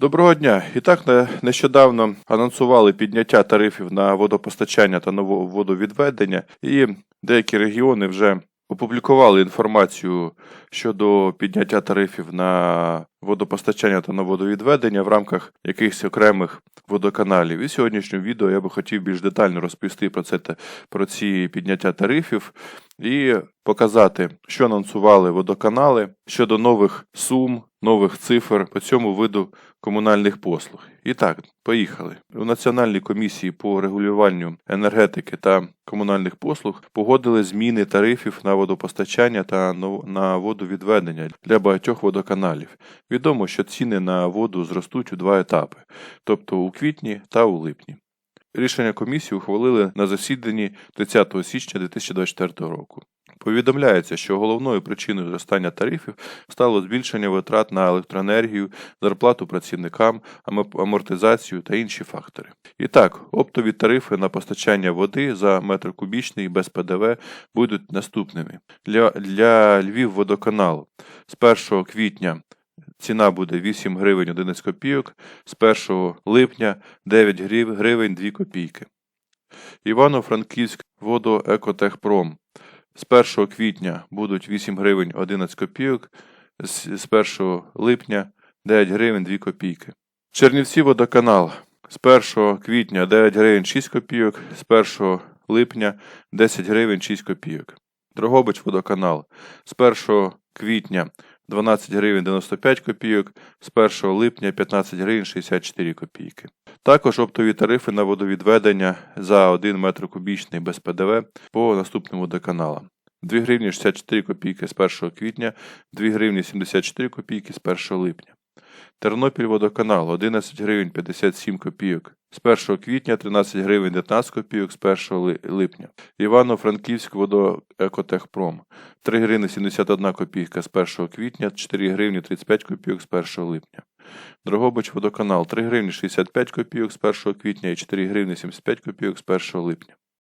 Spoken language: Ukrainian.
Доброго дня. І так не- нещодавно анонсували підняття тарифів на водопостачання та водовідведення, і деякі регіони вже опублікували інформацію щодо підняття тарифів на водопостачання та на водовідведення в рамках якихось окремих водоканалів. І в відео я би хотів більш детально розповісти про це про ці підняття тарифів і показати, що анонсували водоканали щодо нових сум, нових цифр по цьому виду комунальних послуг. І так, поїхали. У Національній комісії по регулюванню енергетики та комунальних послуг погодили зміни тарифів на водопостачання та на водовідведення для багатьох водоканалів. Відомо, що ціни на воду зростуть у два етапи, тобто у квітні та у липні. Рішення комісії ухвалили на засіданні 30 січня 2024 року. Повідомляється, що головною причиною зростання тарифів стало збільшення витрат на електроенергію, зарплату працівникам, амортизацію та інші фактори. І так, оптові тарифи на постачання води за метр кубічний без ПДВ будуть наступними. Для, для Львів водоканалу з 1 квітня ціна буде 8 гривень 11 копійок, з 1 липня 9 гривень 2 копійки. Івано-Франківськ водоекотехпром з 1 квітня будуть 8 гривень 11 копійок, з з 1 липня 9 гривень 2 копійки. Чернівці водоканал з 1 квітня 9 гривень 6 копійок, з 1 липня 10 гривень 6 копійок. Дрогобич водоканал з 1 квітня 12 гривень 95 копійок, з 1 липня 15 гривень 64 копійки. Також оптові тарифи на водовідведення за 1 метр кубічний без ПДВ по наступним водоканалам. 2 гривні 64 копійки з 1 квітня, 2 гривні 74 копійки з 1 липня. Тернопіль водоканал 11 гривень 57 копійок з 1 квітня, 13 гривень 19 копійок з 1 липня. Івано-Франківськ водоекотехпром 3 гривні 71 копійка з 1 квітня, 4 гривні 35 копійок з 1 липня. Дрогобич водоканал 3 гривні 65 копійок з 1 квітня і 4 гривні 75 копійок з 1 липня.